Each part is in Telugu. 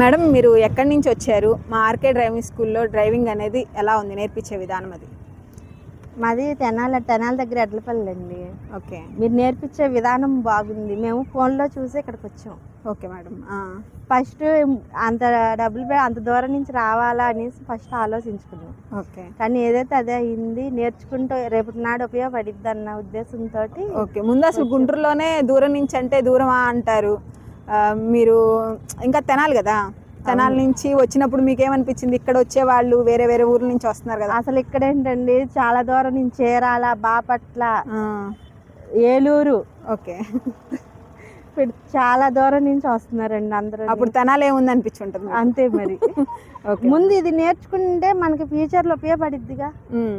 మేడం మీరు ఎక్కడి నుంచి వచ్చారు? మా ఆర్కే డ్రైవింగ్ స్కూల్లో డ్రైవింగ్ అనేది ఎలా ఉంది? నేర్పించే విధానం అది. మాది తెనాల తెనాల దగ్గర ఎడ్లపల్లి అండి. ఓకే. మీరు నేర్పించే విధానం బాగుంది. మేము ఫోన్లో చూసి ఇక్కడికి వచ్చాం. Okay madam. ఫస్ట్ అంత డబ్బులు అంత దూరం నుంచి రావాలా అనేసి ఫస్ట్ ఆలోచించుకున్నాం. ఓకే. కానీ ఏదైతే అదే అయింది నేర్చుకుంటూ రేపటి నాడు ఉపయోగపడిద్ది అన్న ఉద్దేశంతో ఓకే. ముందు అసలు గుంటూరులోనే దూరం నుంచి అంటే దూరమా అంటారు? మీరు ఇంకా తెనాలి కదా? తెనాలి నుంచి వచ్చినప్పుడు మీకు ఏమనిపించింది ఇక్కడ వచ్చే వాళ్ళు వేరే వేరే ఊర్ల నుంచి వస్తున్నారు కదా? అసలు ఇక్కడ ఏంటండి? చాలా దూరం నుంచి చేరాల బాపట్ల ఏలూరు. ఓకే. చాలా దూరం నుంచి వస్తున్నారండి అందరూ. అప్పుడు తెనాలి ఏముంది అనిపించుంటుంది. అంతే మరి. ముందు ఇది నేర్చుకుంటే మనకి ఫ్యూచర్లో ఉపయోగపడిద్దిగా.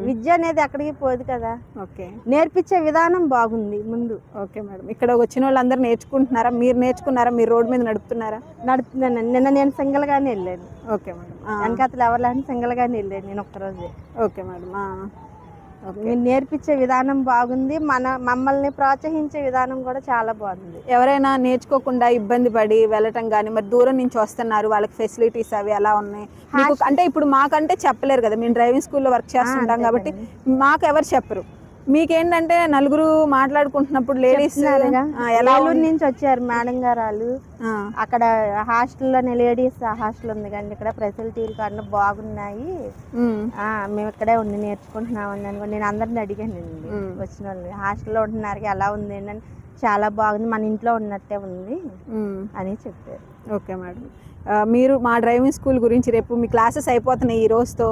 విద్య అనేది ఎక్కడికి పోదు కదా. ఓకే. నేర్పించే విధానం బాగుంది ముందు. Okay madam. ఇక్కడ వచ్చిన వాళ్ళందరూ నేర్చుకుంటున్నారా? మీరు నేర్చుకున్నారా? మీరు రోడ్ మీద నడుపుతున్నారా? నడుపుతున్నాను నిన్న నేను సింగిల్ గానే వెళ్ళాను. Okay madam. వెనకాతలు ఎవరు లేని సింగిల్ గానే వెళ్ళాను నేను ఒక్కరోజే. Okay madam. మీరు నేర్పించే విధానం బాగుంది మన మమ్మల్ని ప్రోత్సహించే విధానం కూడా చాలా బాగుంది. ఎవరైనా నేర్చుకోకుండా ఇబ్బంది పడి వెళ్ళటం కానీ మరి దూరం నుంచి వస్తున్నారు వాళ్ళకి ఫెసిలిటీస్ అవి ఎలా ఉన్నాయి? మీకు అంటే ఇప్పుడు మాకంటే చెప్పలేరు కదా మేము డ్రైవింగ్ స్కూల్లో వర్క్ చేస్తుంటాం కాబట్టి మాకు ఎవరు చెప్పరు. మీకేంటంటే నలుగురు మాట్లాడుకుంటున్నప్పుడు లేడీస్ ఏలూరు? నుంచి వచ్చారు మేడం గారు వాళ్ళు అక్కడ హాస్టల్లోనే లేడీస్ హాస్టల్ ఉంది కానీ ఇక్కడ ఫెసిలిటీలు కన్నా బాగున్నాయి. మేము ఇక్కడే ఉండి నేర్చుకుంటున్నామని అనుకో నేను అందరిని అడిగానండి మ్మ్. వచ్చిన వాళ్ళని. హాస్టల్లో ఉంటున్నారు ఎలా ఉంది? ఏంటని చాలా బాగుంది. మన ఇంట్లో ఉన్నట్టే ఉంది అని చెప్పారు. Okay madam. మీరు మా డ్రైవింగ్ స్కూల్ గురించి రేపు మీ క్లాసెస్ అయిపోతున్నాయి ఈ రోజుతో.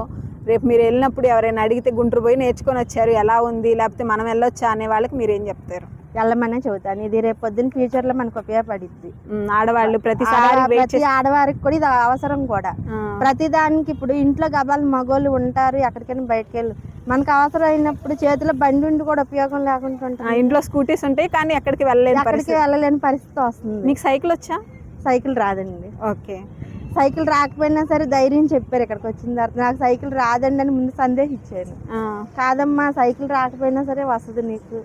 రేపు మీరు వెళ్ళినప్పుడు ఎవరైనా అడిగితే గుంటూరు పోయి నేర్చుకొని వచ్చారు ఎలా ఉంది లేకపోతే మనం వెళ్ళొచ్చా అనే వాళ్ళకి మీరు ఏం చెప్తారు? వెళ్ళమనే చెబుతాను. ఇది రేపు పొద్దున్న ఫ్యూచర్లో మనకు ఉపయోగపడిద్ది. ఆడవాళ్ళు ప్రతిసారి ప్రతి ఆడవారికి కూడా ఇది అవసరం కూడా. ప్రతి దానికి ఇప్పుడు ఇంట్లో గబాలు మగోళ్ళు ఉంటారు ఎక్కడికైనా బయటకు వెళ్ళి మనకు అవసరం అయినప్పుడు చేతిలో బండి ఉండి కూడా ఉపయోగం లేకుండా ఉంటుంది. ఇంట్లో స్కూటీస్ ఉంటాయి కానీ ఎక్కడికి వెళ్ళలేదు ఎక్కడికి వెళ్ళలేని పరిస్థితి వస్తుంది. మీకు సైకిల్ వచ్చా? సైకిల్ రాదండి. ఓకే. సైకిల్ రాకపోయినా సరే ధైర్యం చెప్పారు ఇక్కడికి వచ్చిన తర్వాత. నాకు సైకిల్ రాదండి అని ముందు సందేహించాను ఆ, కాదమ్మా సైకిల్ రాకపోయినా సరే వస్తుంది నీకు.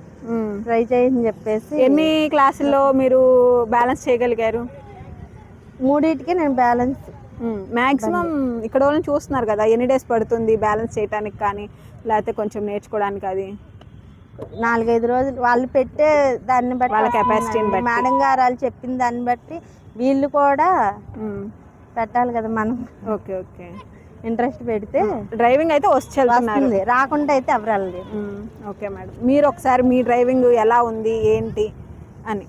ట్రై చేయని చెప్పేసి ఎన్ని క్లాసుల్లో మీరు బ్యాలెన్స్ చేయగలిగారు? మూడింటికి నేను బ్యాలెన్స్ మాక్సిమం ఇక్కడ వాళ్ళని చూస్తున్నారు కదా ఎన్ని డేస్ పడుతుంది బ్యాలెన్స్ చేయడానికి కానీ లేకపోతే కొంచెం నేర్చుకోవడానికి అది? నాలుగైదు రోజులు. వాళ్ళు పెట్టే దాన్ని బట్టి వాళ్ళ వస్తుందండి. capacity ని బట్టి. మేడం గారు వాళ్ళు చెప్పిన దాన్ని బట్టి వీళ్ళు కూడా పెట్టాలి కదా మనం. Okay okay. ఇంట్రెస్ట్ పెడితే డ్రైవింగ్ అయితే వచ్చి వస్తుంది. రాకుండా అయితే ఎవరు ఓకే మేడం. మీరు ఒకసారి మీ డ్రైవింగ్ ఎలా ఉంది ఏంటి అని.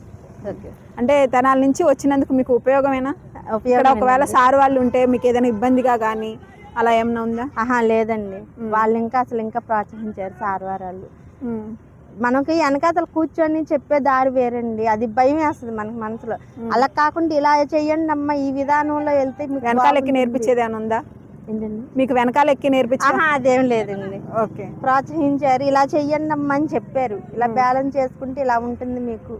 ఓకే. అంటే తెనాల నుంచి వచ్చినందుకు మీకు ఉపయోగమేనా? ఇక్కడ ఉపయోగం ఒకవేళ సార్ వాళ్ళు ఉంటే మీకు ఏదైనా ఇబ్బందిగా కానీ అలా ఏమైనా ఉందా? ఆహా లేదండి. వాళ్ళు ఇంకా అసలు ఇంకా ప్రోత్సహించారు సార్ వారు వాళ్ళు. మనకి వెనకాతలు కూర్చొని చెప్పే దారి వేరండి. అది భయం వేస్తుంది మనకి మనసులో. అలా కాకుండా ఇలా చెయ్యండి అమ్మ ఈ విధానంలో వెళ్తే మీకు వెనకాల ఎక్కి బాగుంటుంది. నేర్పించేది ఏమైనా ఉందా? మీకు వెనకాల ఎక్కి నేర్పించా ఆహా అదేం లేదండి. ఓకే. ప్రోత్సహించారు. ఇలా చెయ్యండి అమ్మా అని చెప్పారు. ఇలా బ్యాలెన్స్ చేసుకుంటే ఇలా ఉంటుంది మీకు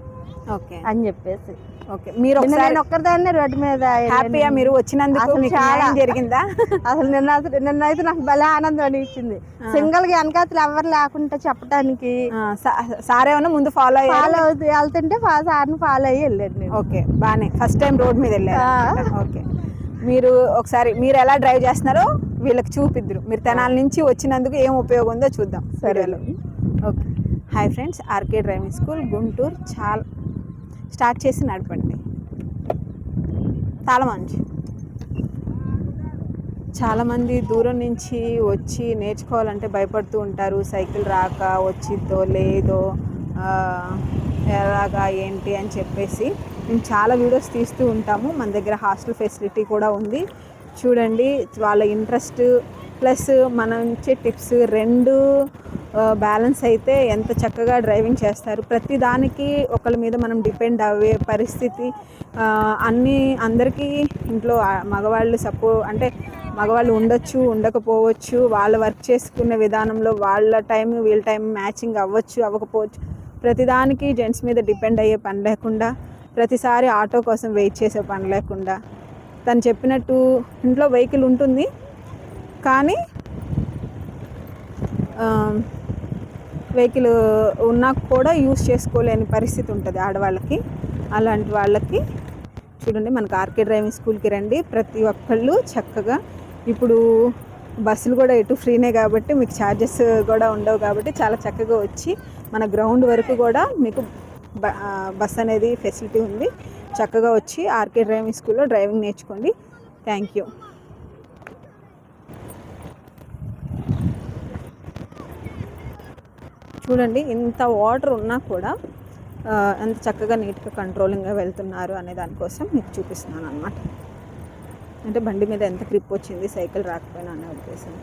ఓకే. అని చెప్పేసి. ఓకే. మీరు నేను ఒక్కదాన్నే రోడ్డు మీద. హ్యాపీగా మీరు వచ్చినందుకు చాలా. జరిగిందా? అసలు నిన్న అసలు నిన్న అయితే నాకు భలే ఆనందం అనిపించింది. సింగిల్గా వెనకాతలు ఎవరు లేకుండా చెప్పడానికి సార్ ఏమన్నా ముందు ఫాలో అయ్యారు? ఫాలో వెళ్తుంటే సార్ని ఫాలో అయ్యి వెళ్ళాను నేను. ఓకే. బాగానే ఫస్ట్ టైం రోడ్ మీద వెళ్ళారు. ఓకే. మీరు ఒకసారి మీరు ఎలా డ్రైవ్ చేస్తున్నారో వీళ్ళకి చూపిద్దరు. మీరు తెనాల నుంచి వచ్చినందుకు ఏం ఉపయోగం ఉందో చూద్దాం. వీడియోలో okay. Hi friends RK driving school Guntur చాలా స్టార్ట్ చేసి నడపండి. చాలా మంచి చాలామంది దూరం నుంచి వచ్చి నేర్చుకోవాలంటే భయపడుతూ ఉంటారు. సైకిల్ రాక వచ్చిద్దో లేదో ఎలాగా ఏంటి అని చెప్పేసి. మేము చాలా వీడియోస్ తీస్తూ ఉంటాము. మన దగ్గర హాస్టల్ ఫెసిలిటీ కూడా ఉంది. చూడండి వాళ్ళ ఇంట్రెస్ట్ ప్లస్ మనం ఇచ్చే టిప్స్ రెండు బ్యాలెన్స్ అయితే ఎంత చక్కగా డ్రైవింగ్ చేస్తారు. ప్రతి దానికి ఒకళ్ళ మీద మనం డిపెండ్ అయ్యే పరిస్థితి అన్నీ అందరికీ ఇంట్లో మగవాళ్ళు సపో అంటే మగవాళ్ళు ఉండొచ్చు ఉండకపోవచ్చు వాళ్ళు వర్క్ చేసుకునే విధానంలో వాళ్ళ టైం వీళ్ళ టైం మ్యాచింగ్ అవ్వచ్చు అవ్వకపోవచ్చు. ప్రతిదానికి జెంట్స్ మీద డిపెండ్ అయ్యే పని లేకుండా ప్రతిసారి ఆటో కోసం వెయిట్ చేసే పని లేకుండా. తను చెప్పినట్టు ఇంట్లో వెహికల్ ఉంటుంది. కానీ వెహికల్ ఉన్నా కూడా యూస్ చేసుకోలేని పరిస్థితి ఉంటుంది ఆడవాళ్ళకి. అలాంటి వాళ్ళకి చూడండి మనకు ఆర్కే డ్రైవింగ్ స్కూల్కి రండి. ప్రతి ఒక్కళ్ళు చక్కగా ఇప్పుడు బస్సులు కూడా ఎటు ఫ్రీనే కాబట్టి మీకు ఛార్జెస్ కూడా ఉండవు కాబట్టి చాలా చక్కగా వచ్చి మన గ్రౌండ్ వరకు కూడా మీకు బస్ అనేది ఫెసిలిటీ ఉంది. చక్కగా వచ్చి ఆర్కే డ్రైవింగ్ స్కూల్లో డ్రైవింగ్ నేర్చుకోండి. Thank you. చూడండి ఇంత వాటర్ ఉన్నా కూడా ఎంత చక్కగా నీట్గా కంట్రోలింగ్గా వెళ్తున్నారు అనే దానికోసం మీకు చూపిస్తున్నాను అనమాట అంటే బండి మీద ఎంత గ్రిప్ వచ్చింది సైకిల్ రాకపోయినా అనే ఉద్దేశం